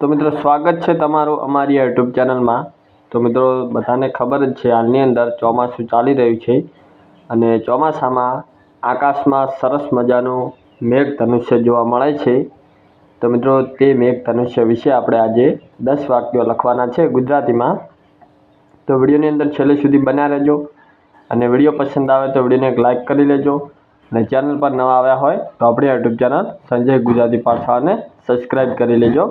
તો મિત્રો સ્વાગત છે તમારું અમારી યુટ્યુબ ચેનલમાં તો મિત્રો બધાને ખબર જ છે, હાલની અંદર ચોમાસું ચાલી રહ્યું છે અને ચોમાસામાં આકાશમાં સરસ મજાનું મેઘ ધનુષ્ય જોવા મળે છે. તો મિત્રો તે મેઘ ધનુષ્ય વિશે આપણે આજે દસ વાક્યો લખવાના છે ગુજરાતીમાં. તો વિડીયોની અંદર છેલ્લે સુધી બન્યા રહેજો અને વીડિયો પસંદ આવે તો વિડીયોને એક લાઇક કરી લેજો અને ચેનલ પર નવા આવ્યા હોય તો આપણી યુટ્યુબ ચેનલ સંજય ગુજરાતી પાઠશાળાને સબસ્ક્રાઈબ કરી લેજો.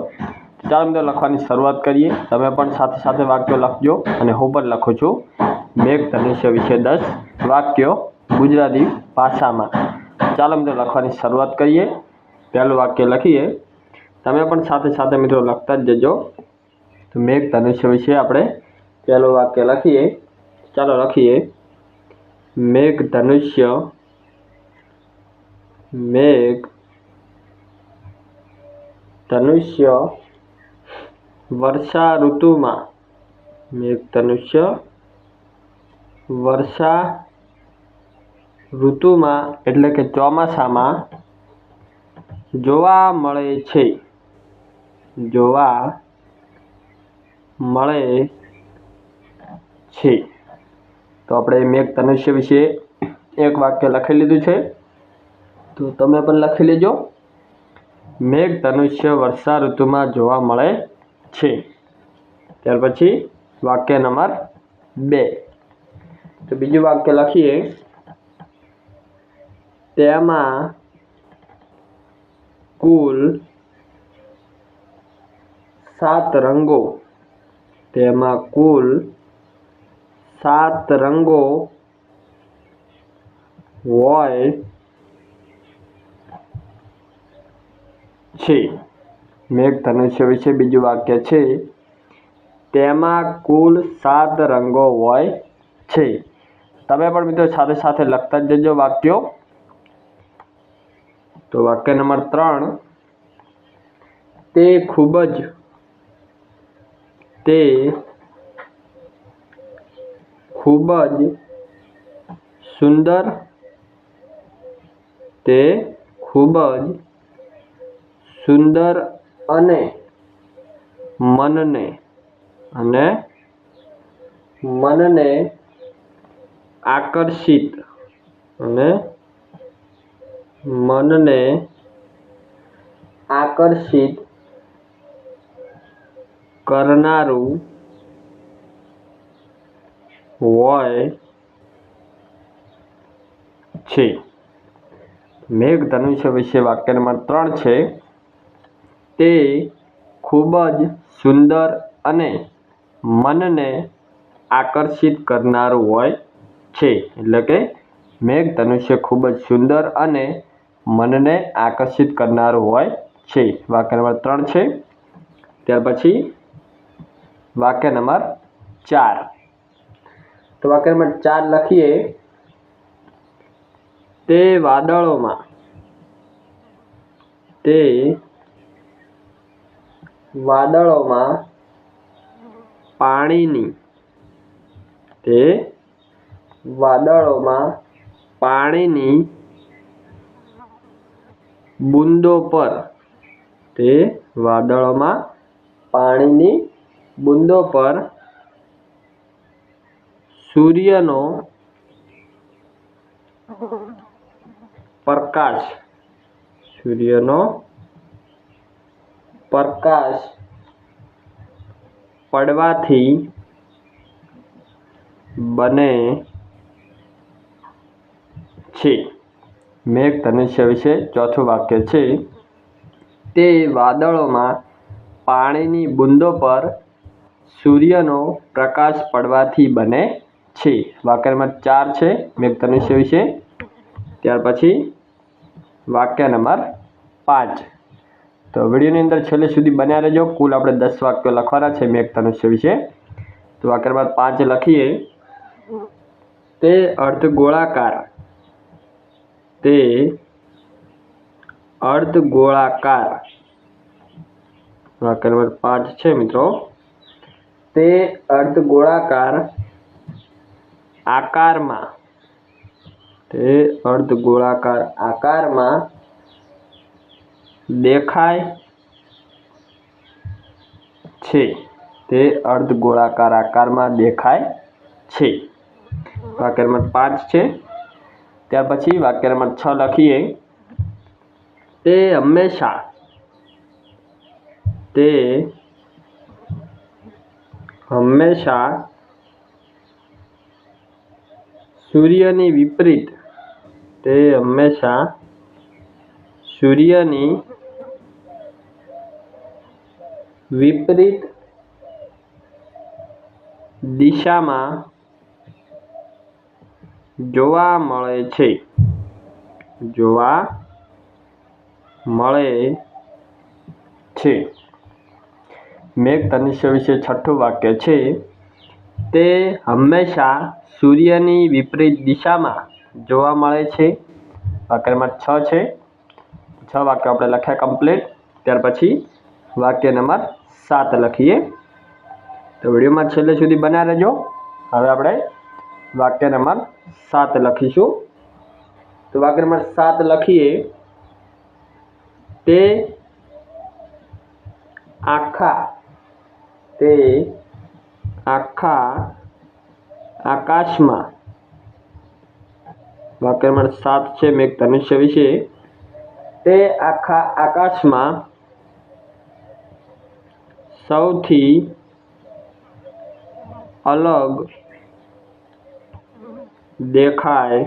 ચાલો મિત્રો, લખવાની શરૂઆત કરીએ. તમે પણ સાથે સાથે વાક્યો લખજો અને હું પણ લખું છું. મેઘ ધનુષ્ય વિશે દસ, વાક્યો ગુજરાતી ભાષામાં. ચાલો મિત્રો, લખવાની શરૂઆત કરીએ. પહેલું વાક્ય લખીએ. તમે પણ સાથે સાથે મિત્રો લખતા જ જજો. તો મેઘ ધનુષ્ય વિશે આપણે પહેલું વાક્ય લખીએ. ચાલો લખીએ. મેઘ ધનુષ્ય મેઘ ધનુષ્ય વર્ષા ઋતુમાં મેઘ ધનુષ્ય વર્ષા ઋતુમાં એટલે કે ચોમાસામાં જોવા મળે છે. જોવા મળે છે. તો આપણે મેઘ ધનુષ્ય વિશે એક વાક્ય લખી લીધું છે. તો તમે પણ લખી લેજો. મેઘ ધનુષ્ય વર્ષા ઋતુમાં જોવા મળે છે. ત્યાર પછી વાક્ય નંબર બે. તો બીજું વાક્ય લખીએ. તેમાં કુલ સાત રંગો. તેમાં કુલ સાત રંગો હોય છે. મેઘ ધનુષ્ય વિશે બીજું વાક્ય છે, તેમાં કુલ સાત રંગો હોય છે. તમે પણ મિત્રો સાથે સાથે લખતા જજો વાક્યો. તો વાક્ય નંબર ત્રણ, તે ખૂબ જ, તે ખૂબ જ સુંદર, તે ખૂબ જ સુંદર અને મનને અને મનને આકર્ષિત અને મનને આકર્ષિત કરનારું હોય છે. મેઘ ધનુષ્ય વિશે વાક્ય નંબર ત્રણ છે. તે ખૂબ જ સુંદર અને મનને આકર્ષિત કરનારું હોય છે. એટલે કે મેઘ ધનુષ્ય ખૂબ જ સુંદર અને મનને આકર્ષિત કરનારું હોય છે. વાક્ય નંબર ત્રણ છે. ત્યાર પછી વાક્ય નંબર ચાર. તો વાક્ય નંબર ચાર લખીએ. તે વાદળોમાં, તે વાદળોમાં પાણીની તે વાદળોમાં પાણીની બુંદો પર તે વાદળોમાં પાણીની બુંદો પર સૂર્યનો પ્રકાશ, સૂર્યનો પ્રકાશ પડવાથી બને છે. મેઘ ધનુષ્ય વિશે ચોથું વાક્ય છે. તે વાદળોમાં પાણીની બૂંદો પર સૂર્યનો પ્રકાશ પડવાથી બને છે. વાક્ય નંબર ચાર છે મેઘ ધનુષ્ય વિશે. ત્યાર પછી વાક્ય નંબર પાંચ. તો વિડીયોની અંદર છેલ્લે સુધી બન્યા રહેજો. કુલ આપણે દસ વાક્યો લખવાના છે મેઘ ધનુષ્ય વિશે. તો વાક્ય બાદ પાંચ લખીએ. તે અર્ધગોળાકાર. તે અર્ધગોળાકાર. વાક્ય નંબર પાંચ છે મિત્રો. તે અર્ધગોળાકાર આકારમાં. તે અર્ધગોળાકાર આકારમાં દેખાય છે. તે અર્ધ ગોળાકાર આકારમાં દેખાય છે. વાક્ય નંબર પાંચ છે. ત્યાર પછી વાક્ય નંબર છ લખીએ. તે હંમેશા તે હંમેશા સૂર્યની વિપરીત. તે હંમેશા સૂર્યની વિપરીત દિશામાં જોવા મળે છે. જોવા મળે છે. મેઘ તનિષ્ય વિશે છઠ્ઠું વાક્ય છે, તે હંમેશા સૂર્યની વિપરીત દિશામાં જોવા મળે છે. વાક્ય નંબર છ છે. છ વાક્ય આપણે લખ્યા કમ્પ્લીટ ત્યાર પછી વાક્ય નંબર સાત લખીએ. તો વિડીયોમાં છેલ્લે સુધી બના રહેજો. હવે આપણે વાક્ય નંબર સાત લખીશું. તો વાક્ય નંબર સાત લખીએ. તે આખા તે આખા આકાશમાં. વાક્ય નંબર સાત છે મેઘ ધનુષ્ય વિશે. તે આખા આકાશમાં સૌથી અલગ દેખાય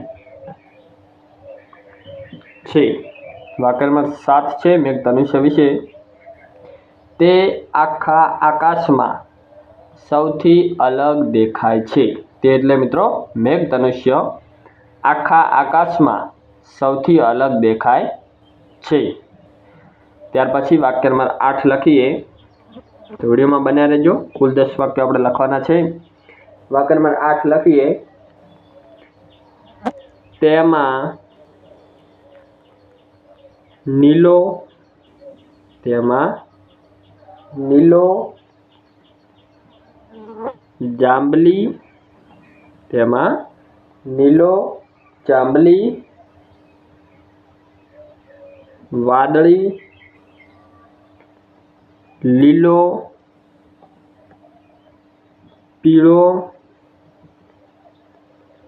છે. વાક્યમાં સાત છે મેઘ ધનુષ્ય વિશે. તે આખા આકાશમાં સૌથી અલગ દેખાય છે. તે એટલે મિત્રો મેઘ ધનુષ્ય આખા આકાશમાં સૌથી અલગ દેખાય છે. ત્યાર પછી વાક્ય નંબર આઠ લખીએ. વિડીયોમાં બન્યા રહેજો. કુલ દસ વાક્ય આપણે લખવાના છે. વાક્ય નંબર આઠ લખીએ. તેમાં નીલો તેમાં નીલો, જાંબલી, તેમાં નીલો, જાંબલી, વાદળી લીલો, પીળો,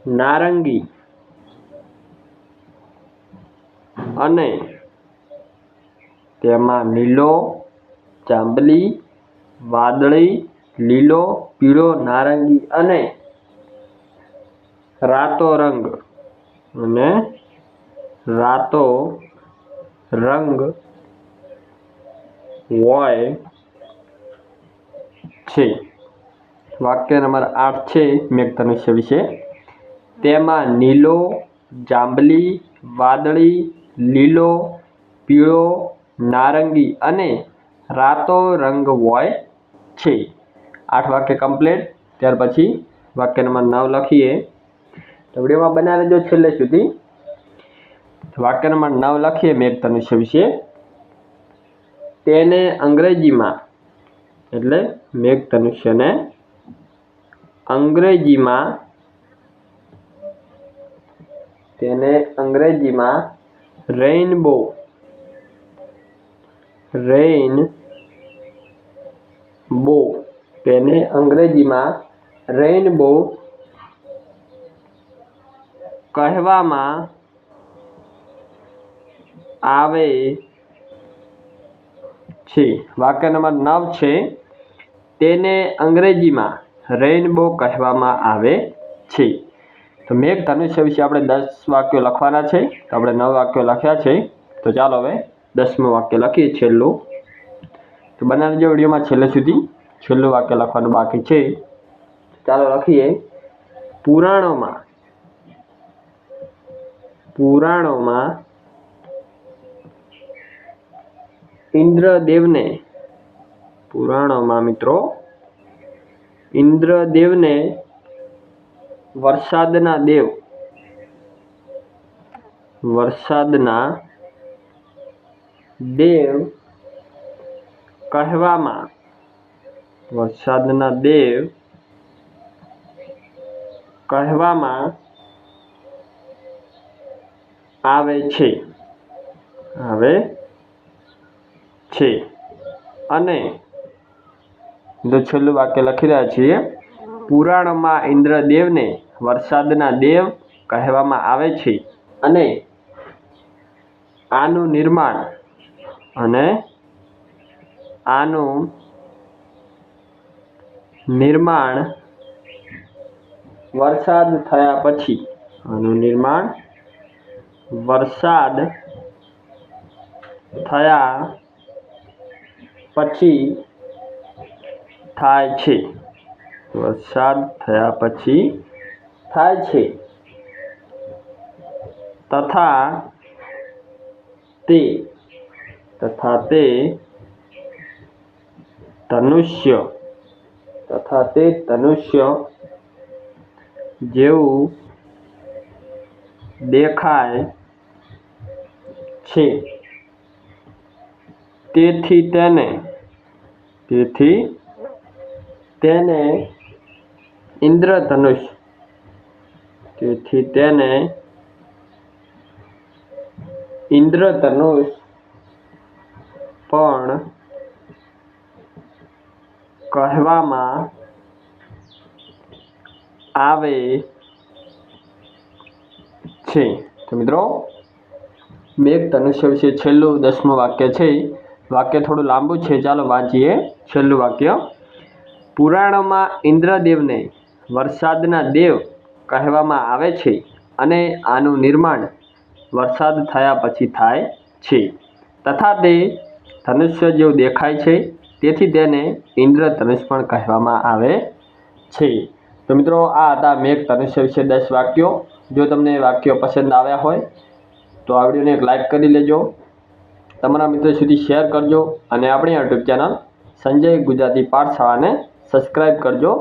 નારંગી અને તેમાં લીલો જાંબલી વાદળી, લીલો, પીળો, નારંગી અને રાતો રંગ અને રાતો રંગ હોય છે. વાક્ય નંબર આઠ છે મેઘધનુષ્ય વિશે. તેમાં નીલો, જાંબલી, વાદળી, લીલો, પીળો, નારંગી અને રાતો રંગ હોય છે. આઠ વાક્ય કમ્પ્લીટ ત્યાર પછી વાક્ય નંબર નવ લખીએ. તો વિડીયોમાં બના રહેજો છેલ્લે સુધી. વાક્ય નંબર નવ લખીએ મેઘ ધનુષ્ય વિશે. તેને અંગ્રેજીમાં, એટલે મેઘ ધનુષ્યને અંગ્રેજીમાં, તેને અંગ્રેજીમાં રેઇનબો રેઇન બો તેને અંગ્રેજીમાં રેઇનબો કહેવામાં આવે છે. વાક્ય નંબર નવ છે, તેને અંગ્રેજીમાં રેઇનબો કહેવામાં આવે છે. તો મેઘ ધનુષ્ય વિશે આપણે દસ વાક્યો લખવાના છે. તો આપણે નવ વાક્યો લખ્યા છે. તો ચાલો હવે દસમું વાક્ય લખીએ છેલ્લું. તો બનાવજો વિડીયોમાં છેલ્લે સુધી. છેલ્લું વાક્ય લખવાનું બાકી છે. ચાલો લખીએ. પુરાણોમાં પુરાણોમાં ઇન્દ્રદેવને, પુરાણોમાં મિત્રો, ઇન્દ્રદેવને વરસાદના દેવ વરસાદના દેવ કહેવામાં, વરસાદના દેવ કહેવામાં આવે છે. આવે છે. અને જો છેલ્લું વાક્ય લખી રહ્યા છીએ, પુરાણમાં ઇન્દ્રદેવને વરસાદના દેવ કહેવામાં આવે છે અને આનું નિર્માણ અને આનું નિર્માણ વરસાદ થયા પછી, આનું નિર્માણ વરસાદ થયા પછી થાય છે. વરસાદ થયા પછી થાય છે. તથા તે તથા તે ધનુષ્ય, તથા તે ધનુષ્ય જેવું દેખાય છે. તેથી તેને તેથી તેને ઇન્દ્રધનુષ, તેથી તેને ઇન્દ્રધનુષ પણ કહેવામાં આવે છે. તો મિત્રો મેઘ ધનુષ્ય વિશે છેલ્લું દસમું વાક્ય છે. વાક્ય થોડું લાંબુ છે, ચાલો વાંચીએ છેલ્લું વાક્ય. પુરાણોમાં ઇન્દ્રદેવને વરસાદના દેવ કહેવામાં આવે છે અને આનું નિર્માણ વરસાદ થયા પછી થાય છે. તથા તે ધનુષ્ય જેવું દેખાય છે, તેથી તેને ઇન્દ્રધનુષ પણ કહેવામાં આવે છે. તો મિત્રો, આ હતા મેઘ ધનુષ્ય વિશે દસ વાક્યો. જો તમને વાક્યો પસંદ આવ્યા હોય, તો આ વિડીયોને એક લાઇક કરી લેજો. તમારા મિત્રો સુધી શેર કરજો અને આપણી યુટ્યુબ ચેનલ સંજય ગુજરાતી પાઠશાળાને સબસ્ક્રાઈબ કરજો.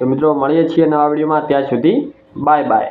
તો મિત્રો, મળીએ છીએ નવા વિડીયોમાં ત્યાં સુધી બાય બાય